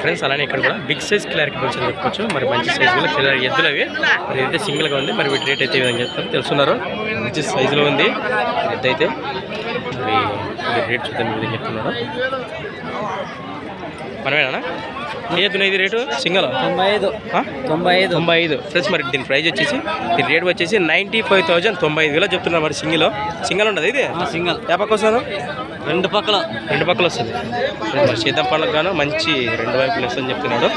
Friends అలానే ఇక్కడ కూడా బిగ్ సైజ్ క్లారిటీ బుల్స్ అని చెప్పుకోవచ్చు మరి మంచి సైజ్ కూడా క్లియర్ ఎద్దులు అవి. మరి ఇదైతే సింగిల్గా ఉంది మరి వీటి రేట్ అయితే విధంగా చెప్తారు తెలుసున్నారు. మంచి సైజులో ఉంది. ఎద్దు అయితే మరి రేట్ చూద్దాం ఈ విధంగా చెప్తున్నాడు మనమేనా? ఏ ఎద్దున ఇది రేటు? సింగల్? తొంభై ఐదు. తొంభై ఐదు. తొంభై ఐదు. ఫ్రెండ్స్ మరి దీని ప్రైస్ వచ్చేసి దీని రేట్ వచ్చేసి నైంటీ ఫైవ్ థౌజండ్ తొంభై ఐదు వేలు చెప్తున్నారు మరి సింగిల్. సింగల్ ఉండదు ఇది? సింగల్. ఏ పక్క వస్తాను రెండు పక్కల. రెండు పక్కలు వస్తుంది. మరి సీతం పండ్లకు గాను మంచి రెండు వైపులు వస్తుందని చెప్తున్నాడు.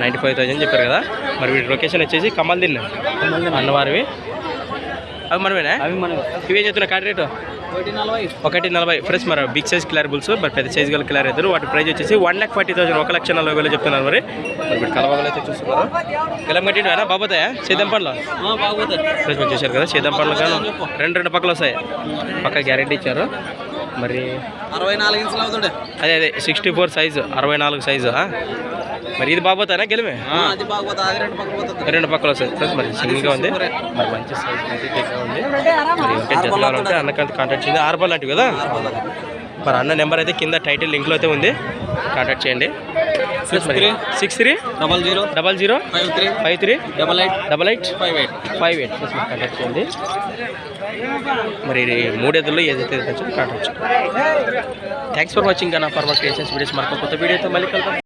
నైంటీ ఫైవ్ థౌజండ్ చెప్పారు కదా. మరి వీటి లొకేషన్ వచ్చేసి కమల్ దిన్న. అన్నవారివి. అవి మనమేనా? అవి మనకు ఇవే చెప్తున్నా కార్డ్ రేటు ఒకటి నలభై. ఫ్రెండ్స్ మరి బిగ్ సైజ్ క్లియర్ బుల్స్ మరి పెద్ద సైజ్ గల క్లియర్ అవుతారు వాటి ప్రైస్ వచ్చేసి వన్ ల్యాక్ ఫార్టీ థౌసండ్ ఒక లక్ష నలభై వేలు చెప్తున్నారు మరి. వీటి కలవగలు అయితే చూస్తున్నారు కిలం కట్టిండు బాబోతాయా? సేద్యం పండ్లు ఫ్రెండ్స్ మీరు చూశారు కదా? సేద్యం పండ్లు గాను. రెండు రెండు పక్కలు వస్తాయి. పక్క గ్యారెంటీ ఇచ్చారు. మరి అరవై నాలుగు ఇంచులు అవుతుండే అదే అదే సిక్స్టీ ఫోర్ సైజు అరవై నాలుగు సైజు? మరి ఇది బాబోతానా గెలిమే? రెండు పక్కల వస్తాయి. ఫ్రెండ్స్ మరి సింగిల్గా ఉంది. మరి మంచి సైజ్ ఉంది మరి ఇంకా జతలాలంటే అన్నకంత కాంటాక్ట్ చేయండి. ఆరు బాల్ లాంటివి కదా? మరి అన్న నెంబర్ అయితే కింద టైటిల్ లింక్లో అయితే ఉంది. కాంటాక్ట్ చేయండి. Six three double zero double zero five three five three double eight double eight five eight five eight contact చేయండి. మరి ఇది మూడేదుల్లో ఏదైతే కాంటాక్ట్ చేయండి. థ్యాంక్స్ ఫర్ వాచింగ్ నా ఫార్మర్ క్రియేషన్స్ వీడియోస్ మరొక కొత్త వీడియోతో మళ్ళీ కలుద్దాం.